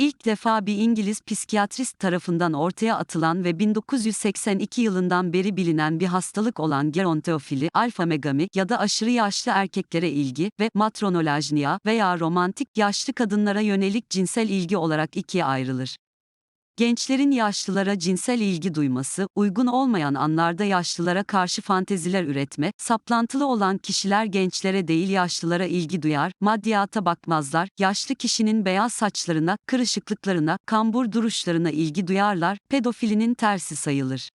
ilk defa bir İngiliz psikiyatrist tarafından ortaya atılan ve 1982 yılından beri bilinen bir hastalık olan gerontofili, alfa megami ya da aşırı yaşlı erkeklere ilgi ve matronolojnia veya romantik yaşlı kadınlara yönelik cinsel ilgi olarak ikiye ayrılır. Gençlerin yaşlılara cinsel ilgi duyması, uygun olmayan anlarda yaşlılara karşı fanteziler üretme, saplantılı olan kişiler gençlere değil yaşlılara ilgi duyar, maddiyata bakmazlar, yaşlı kişinin beyaz saçlarına, kırışıklıklarına, kambur duruşlarına ilgi duyarlar, pedofilinin tersi sayılır.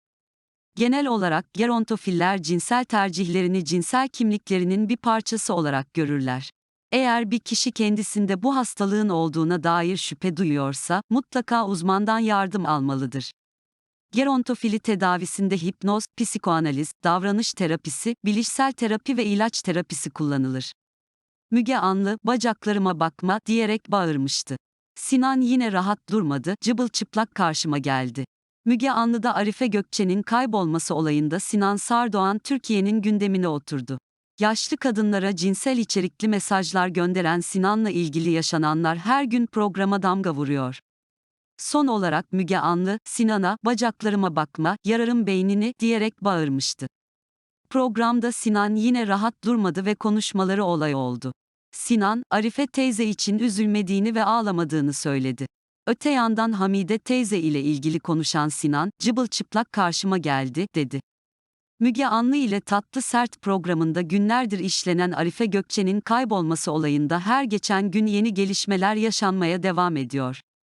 Genel olarak gerontofiller cinsel tercihlerini cinsel kimliklerinin bir parçası olarak görürler. Eğer bir kişi kendisinde bu hastalığın olduğuna dair şüphe duyuyorsa, mutlaka uzmandan yardım almalıdır. Gerontofili tedavisinde hipnoz, psikoanaliz, davranış terapisi, bilişsel terapi ve ilaç terapisi kullanılır. Müge Anlı, bacaklarıma bakma diyerek bağırmıştı. Sinan yine rahat durmadı, cıbıl çıplak karşıma geldi. Müge Anlı'da Arife Gökçe'nin kaybolması olayında Sinan Sardoğan Türkiye'nin gündemine oturdu. Yaşlı kadınlara cinsel içerikli mesajlar gönderen Sinan'la ilgili yaşananlar her gün programa damga vuruyor. Son olarak Müge Anlı, Sinan'a, bacaklarıma bakma, yararım beynini, diyerek bağırmıştı. Programda Sinan yine rahat durmadı ve konuşmaları olay oldu. Sinan, Arife teyze için üzülmediğini ve ağlamadığını söyledi. Öte yandan Hamide teyze ile ilgili konuşan Sinan, cıbıl çıplak karşıma geldi, dedi. Müge Anlı ile Tatlı Sert programında günlerdir işlenen Arife Gökçe'nin kaybolması olayında her geçen gün yeni gelişmeler yaşanmaya devam ediyor.